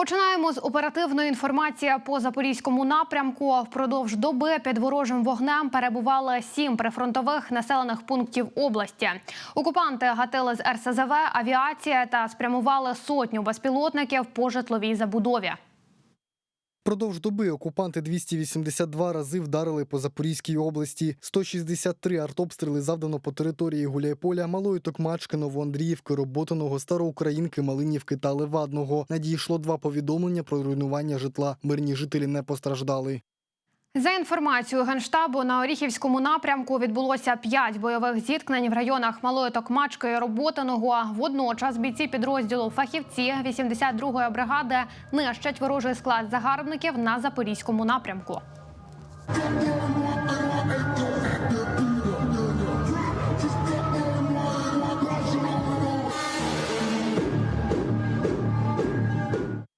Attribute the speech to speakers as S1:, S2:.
S1: Починаємо з оперативної інформації по запорізькому напрямку. Впродовж доби під ворожим вогнем перебували сім прифронтових населених пунктів області. Окупанти гатили з РСЗВ, авіація та спрямували сотню безпілотників по житловій забудові.
S2: Продовж доби окупанти 282 рази вдарили по Запорізькій області. 163 артобстріли завдано по території Гуляйполя, Малої Токмачки, Новоандріївки, Роботиного, Староукраїнки, Малинівки та Левадного. Надійшло два повідомлення про руйнування житла. Мирні жителі не постраждали.
S1: За інформацією генштабу на Оріхівському напрямку відбулося п'ять бойових зіткнень в районах Малої Токмачки і Роботиного. Водночас бійці підрозділу фахівці 82-ї бригади нищать ворожий склад загарбників на запорізькому напрямку.